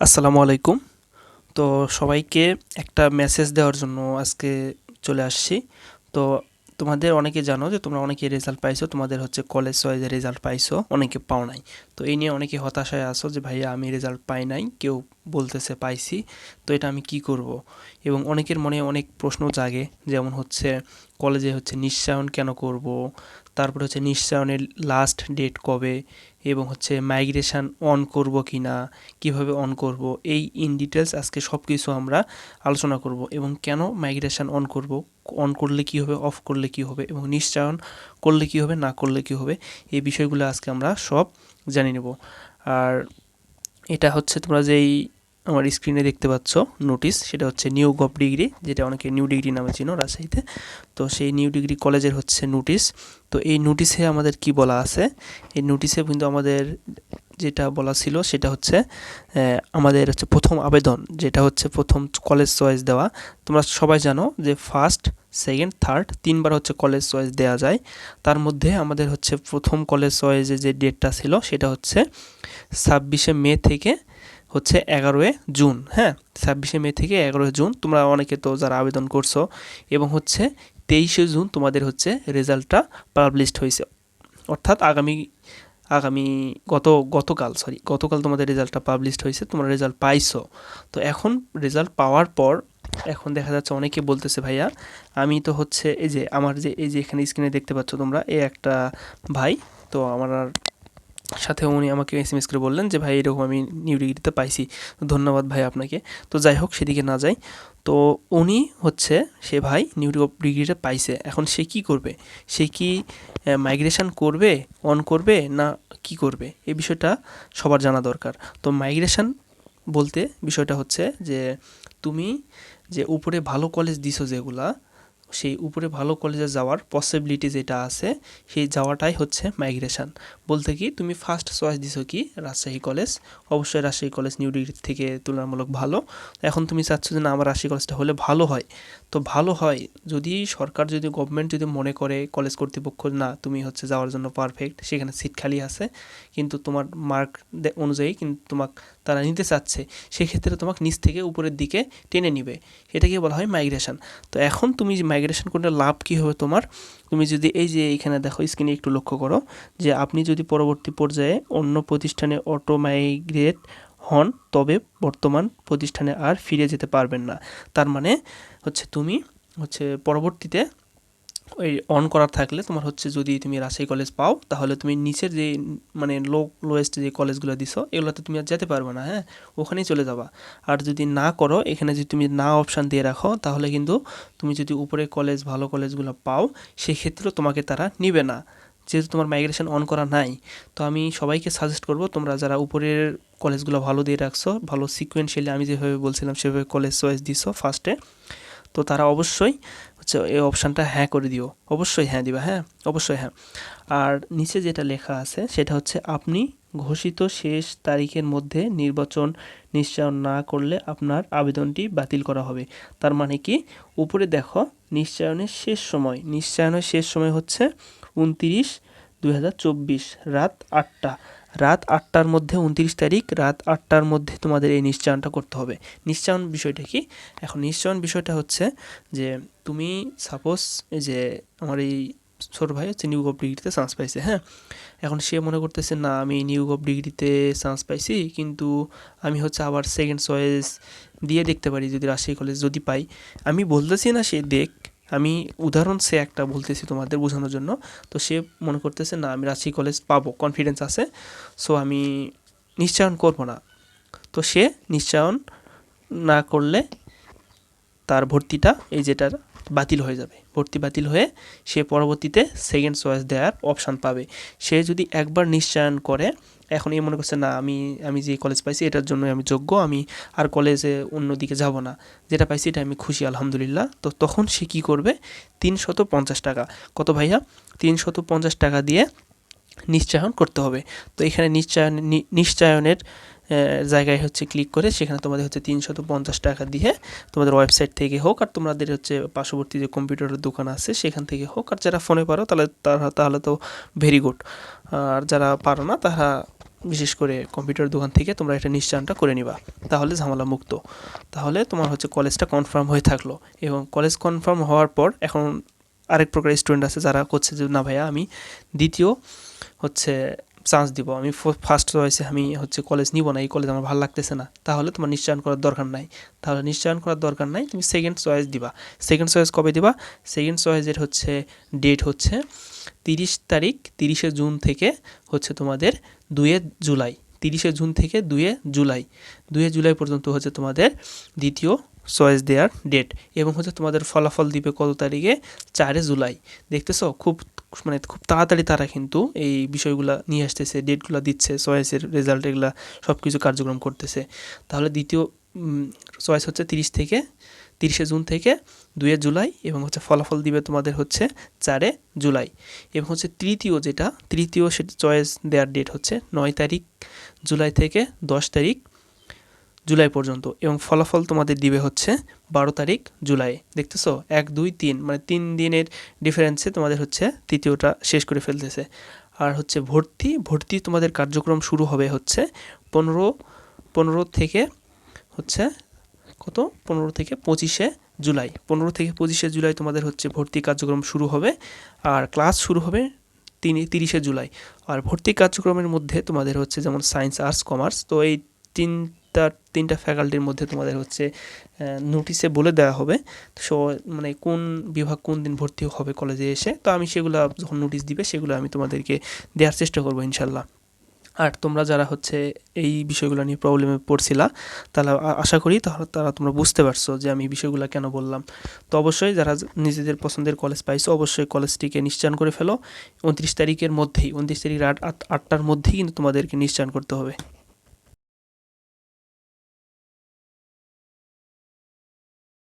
আসসালামু আলাইকুম। তো সবাইকে একটা মেসেজ দেওয়ার জন্য আজকে চলে আসছি। তো তোমাদের অনেকে জানো যে তোমরা অনেকে রেজাল্ট পাইছো, তোমাদের হচ্ছে কলেজ ওয়াইজে রেজাল্ট পাইছো, অনেকে পাও নাই। তো এই নিয়ে অনেকে হতাশায় আসো যে, ভাইয়া, আমি রেজাল্ট পাই নাই, কেউ বলতেছে পাইছি, তো এটা আমি কি করব? এবং অনেকের মনে অনেক প্রশ্ন জাগে, যেমন হচ্ছে, কলেজে হচ্ছে নিশ্চায়ন কেন করব? তারপরে হচ্ছে নিশ্চয়নের লাস্ট ডেট কবে এবং হচ্ছে মাইগ্রেশান অন করব কি না কীভাবে অন করব, এই ইন ডিটেলস আজকে সব কিছু আমরা আলোচনা করব এবং কেন মাইগ্রেশান অন করব অন করলে কী হবে অফ করলে কী হবে এবং নিশ্চয়ন করলে কী হবে, না করলে কী হবে, এই বিষয়গুলো আজকে আমরা সব জানিয়ে নেব। আর এটা হচ্ছে তোমরা যেই আমার স্ক্রিনে দেখতে পাচ্ছ নোটিশ সেটা হচ্ছে নিউ গভ ডিগ্রি যেটা অনেকে নিউ ডিগ্রি নামে চিনো রাজশাহীতে। তো সেই নিউ ডিগ্রি কলেজের হচ্ছে নোটিশ তো এই নোটিশে আমাদের কি বলা আছে? এই নোটিশে কিন্তু আমাদের যেটা বলা ছিল, সেটা হচ্ছে আমাদের হচ্ছে প্রথম আবেদন, যেটা হচ্ছে প্রথম কলেজ চয়েস দেওয়া। তোমরা সবাই জানো যে ফার্স্ট সেকেন্ড থার্ড তিনবার হচ্ছে কলেজ চয়েস দেওয়া যায়। তার মধ্যে আমাদের হচ্ছে প্রথম কলেজ চয়েসে যে ডেটটা ছিল, সেটা হচ্ছে ছাব্বিশে মে থেকে হচ্ছে এগারোই জুন হ্যাঁ? ছাব্বিশে মে থেকে এগারোই জুন তোমরা অনেকে তো যারা আবেদন করছ। এবং হচ্ছে তেইশে জুন তোমাদের হচ্ছে রেজাল্টটা পাবলিশড হয়েছে। অর্থাৎ আগামী আগামী গত, গতকাল সরি গতকাল তোমাদের রেজাল্টটা পাবলিশড হয়েছে, তোমরা রেজাল্ট পাইছো। তো এখন রেজাল্ট পাওয়ার পর এখন দেখা যাচ্ছে অনেকে বলতেছে, ভাইয়া, আমি তো হচ্ছে এই যে, আমার যে, এই যে এখানে স্ক্রিনে দেখতে পাচ্ছ তোমরা, এই একটা ভাই, তো আমার সাথে উনি আমাকে এস এম এস করে বললেন যে, ভাই, এরকম আমি নিউ ডিগ্রিতে পাইছি। ধন্যবাদ ভাই আপনাকে। তো যাই হোক, সেদিকে না যাই। তো উনি হচ্ছে, সে ভাই নিউ ডিগ্রিটা পাইছে। এখন সে কি করবে? সে কি মাইগ্রেশন করবে অন করবে, না কি করবে? এই বিষয়টা সবার জানা দরকার। তো মাইগ্রেশন বলতে বিষয়টা হচ্ছে যে, তুমি যে উপরে ভালো কলেজ দিছো যেগুলা সেই উপরে ভালো কলেজে যাওয়ার পসিবিলিটি যেটা আছে, সেই যাওয়াটাই হচ্ছে মাইগ্রেশান বলতে কি, তুমি ফার্স্ট চয়েস দিছো কি, রাজশাহী কলেজ অবশ্যই রাজশাহী কলেজ নিউ ডিগ্রি থেকে তুলনামূলক ভালো। এখন তুমি চাচ্ছ যে না, আমার রাজশাহী কলেজটা হলে ভালো হয়। তো ভালো হয়, যদি সরকার, যদি গভর্নমেন্ট যদি মনে করে কলেজ কর্তৃপক্ষ না, তুমি হচ্ছে যাওয়ার জন্য পারফেক্ট সেখানে সিট খালি আছে। কিন্তু তোমার মার্ক অনুযায়ী কিন্তু তোমাক তারা নিতে চাচ্ছে, সেক্ষেত্রে তোমাকে নিচ থেকে উপরের দিকে টেনে নিবে। এটাকে বলা হয় মাইগ্রেশন তো এখন তুমি যে মাইগ্রেশন করলে লাভ কী হবে তোমার? তুমি যদি এই যে এইখানে দেখো স্ক্রিনে একটু লক্ষ্য করো, যে আপনি যদি পরবর্তী পর্যায়ে অন্য প্রতিষ্ঠানে অটো মাইগ্রেট হন, তবে বর্তমান প্রতিষ্ঠানে আর ফিরে যেতে পারবেন না। তার মানে হচ্ছে তুমি হচ্ছে পরবর্তীতে ওই অন করার থাকলে তোমার হচ্ছে যদি তুমি রাজশাহী কলেজ পাও, তাহলে তুমি নিচের যে মানে লো লোয়েস্ট যে কলেজগুলো দিছো, এগুলোতে তুমি আর যেতে পারবে না হ্যাঁ? ওখানেই চলে যাবা। আর যদি না করো, এখানে যদি তুমি না অপশান দিয়ে রাখো, তাহলে কিন্তু তুমি যদি উপরে কলেজ ভালো কলেজগুলো পাও, সেক্ষেত্রেও তোমাকে তারা নিবে না। যেহেতু তোমার মাইগ্রেশন অন করা নাই, তো আমি সবাইকে সাজেস্ট করব, তোমরা যারা উপরের কলেজগুলো ভালো দিয়ে রাখছো, ভালো সিকুয়েন্সিয়ালি আমি যেভাবে বলছিলাম, সেভাবে কলেজ চয়েস দিছো ফার্স্টে তো তারা অবশ্যই হচ্ছে এই অপশানটা হ্যাঁ করে দিও। অবশ্যই হ্যাঁ দিবা হ্যাঁ? অবশ্যই হ্যাঁ। আর নিচে যেটা লেখা আছে, সেটা হচ্ছে আপনি ঘোষিত শেষ তারিখের মধ্যে নির্বাচন নিশ্চয়ন না করলে আপনার আবেদনটি বাতিল করা হবে। তার মানে কি? উপরে দেখো, নিশ্চয়নের শেষ সময়। নিশ্চয়নের শেষ সময় হচ্ছে উনতিরিশ দু হাজার চব্বিশ, রাত আটটা। রাত আটটার মধ্যে উনত্রিশ তারিখ, রাত আটটার মধ্যে তোমাদের এই নিশ্চয়নটা করতে হবে। নিশ্চয়ন বিষয়টা কি? এখন নিশ্চয়ন বিষয়টা হচ্ছে যে তুমি সাপোজ যে আমার এই ছোট ভাই হচ্ছে নিউ গভ ডিগ্রিতে চান্স পাইছে হ্যাঁ? এখন সে মনে করতেছে, না, আমি নিউ গভ ডিগ্রিতে চান্স পাইছি, কিন্তু আমি হচ্ছে আবার সেকেন্ড চয়েস দিয়ে দেখতে পারি যদি রাজশাহী কলেজ যদি পাই। আমি বলতেছি না সে দেখ আমি উদাহরণ সে একটা বলতেছি তোমাদের বোঝানোর জন্য। তো সে মনে করতেছে, না, আমি রাজশাহী কলেজ পাবো কনফিডেন্স আছে। সো আমি নিশ্চয়ন করব না। তো সে নিশ্চয়ন না করলে তার ভর্তিটা এই যেটার বাতিল হয়ে যাবে। ভর্তি বাতিল হয়ে সে পরবর্তীতে সেকেন্ড চয়েস দেওয়ার অপশান পাবে। সে যদি একবার নিশ্চয়ন করে এখন এই মনে করছে, না, আমি আমি যে কলেজ পাইছি, এটার জন্য আমি যোগ্য, আমি আর কলেজে অন্যদিকে যাব না। যেটা পাইছি এটা আমি খুশি, আলহামদুলিল্লাহ। তো তখন সে কী করবে? তিনশত পঞ্চাশ টাকা। কত ভাইয়া? তিনশত পঞ্চাশ টাকা দিয়ে নিশ্চয়ন করতে হবে। তো এখানে নিশ্চয়ন নিশ্চয়নের জায়গায় হচ্ছে ক্লিক করে সেখানে তোমাদের হচ্ছে তিনশত পঞ্চাশ টাকা দিয়ে তোমাদের ওয়েবসাইট থেকে হোক আর তোমাদের হচ্ছে পার্শ্ববর্তী যে কম্পিউটারের দোকান আছে, সেখান থেকে হোক। আর যারা ফোনে পারো, তাহলে তারা, তাহলে তো ভেরি গুড আর যারা পারো না, তারা বিশেষ করে কম্পিউটার দোকান থেকে তোমরা এটা নিশ্চয়নটা করে নিবা। তাহলে ঝামেলা মুক্ত। তাহলে তোমার হচ্ছে কলেজটা কনফার্ম হয়ে থাকল এবং কলেজ কনফার্ম হওয়ার পর এখন আরেক প্রকার স্টুডেন্ট আছে যারা করছে যে, না ভাইয়া, আমি দ্বিতীয় হচ্ছে চান্স দিব। আমি ফার্স্ট চয়েসে আমি হচ্ছে কলেজ নিব না, এই কলেজ আমার ভালো লাগতেছে না। তাহলে তোমার নিশ্চয়ন করার দরকার নাই। তাহলে নিশ্চয়ন করার দরকার নাই, তুমি সেকেন্ড চয়েস দিবা। সেকেন্ড চয়েস কবে দিবা? সেকেন্ড চয়েসের হচ্ছে ডেট হচ্ছে তিরিশ তারিখ, তিরিশে জুন থেকে হচ্ছে তোমাদের দুয়ে জুলাই। তিরিশে জুন থেকে দুয়ে জুলাই। দুয়ে জুলাই পর্যন্ত হচ্ছে তোমাদের দ্বিতীয় চয়েস দেওয়ার ডেট এবং হচ্ছে তোমাদের ফলাফল দিবে কত তারিখে? চারে জুলাই। দেখতেছো? খুব মানে খুব তাড়াতাড়ি তারা কিন্তু এই বিষয়গুলো নিয়ে আসতেছে ডেটগুলো দিচ্ছে চয়েসের রেজাল্ট এগুলা সব কিছু কার্যক্রম করতেছে। তাহলে দ্বিতীয় চয়েস হচ্ছে তিরিশ থেকে, তিরিশে জুন থেকে দুয়ে জুলাই এবং হচ্ছে ফলাফল দিবে তোমাদের হচ্ছে চারে জুলাই। এবং হচ্ছে তৃতীয় যেটা, তৃতীয় সেটা চয়েস দেওয়ার ডেট হচ্ছে নয় তারিখ, জুলাই থেকে দশ তারিখ জুলাই পর্যন্ত এবং ফলাফল তোমাদের দিবে হচ্ছে বারো তারিখ জুলাই। দেখতেছো? এক, দুই, তিন মানে তিন দিনের ডিফারেন্সে তোমাদের হচ্ছে তৃতীয়টা শেষ করে ফেলতেছে। আর হচ্ছে ভর্তি ভর্তি তোমাদের কার্যক্রম শুরু হবে হচ্ছে পনেরো পনেরো থেকে হচ্ছে কত? পনেরো থেকে পঁচিশে জুলাই। পনেরো থেকে পঁচিশে জুলাই তোমাদের হচ্ছে ভর্তি কার্যক্রম শুরু হবে আর ক্লাস শুরু হবে তিন, তিরিশে জুলাই। আর ভর্তি কার্যক্রমের মধ্যে তোমাদের হচ্ছে যেমন সায়েন্স আর্টস কমার্স তো এই তিনটা তিনটা ফ্যাকাল্টির মধ্যে তোমাদের হচ্ছে নোটিশে বলে দেওয়া হবে। সো মানে কোন বিভাগ কোন দিন ভর্তি হবে কলেজে এসে, তো আমি সেগুলো যখন নোটিশ দিবে, সেগুলো আমি তোমাদেরকে দেওয়ার চেষ্টা করব ইনশাল্লাহ। আর তোমরা যারা হচ্ছে এই বিষয়গুলো নিয়ে প্রবলেমে পড়ছিলা, তাহলে আশা করি তাহলে তারা তোমরা বুঝতে পারছ যে আমি বিষয়গুলো কেন বললাম। তো অবশ্যই যারা নিজেদের পছন্দের কলেজ পাইছো, অবশ্যই কলেজটিকে নিশ্চয়ন করে ফেলো। উনত্রিশ তারিখের মধ্যেই, উনত্রিশ তারিখ আট, আটটার মধ্যেই কিন্তু তোমাদেরকে নিশ্চয়ন করতে হবে।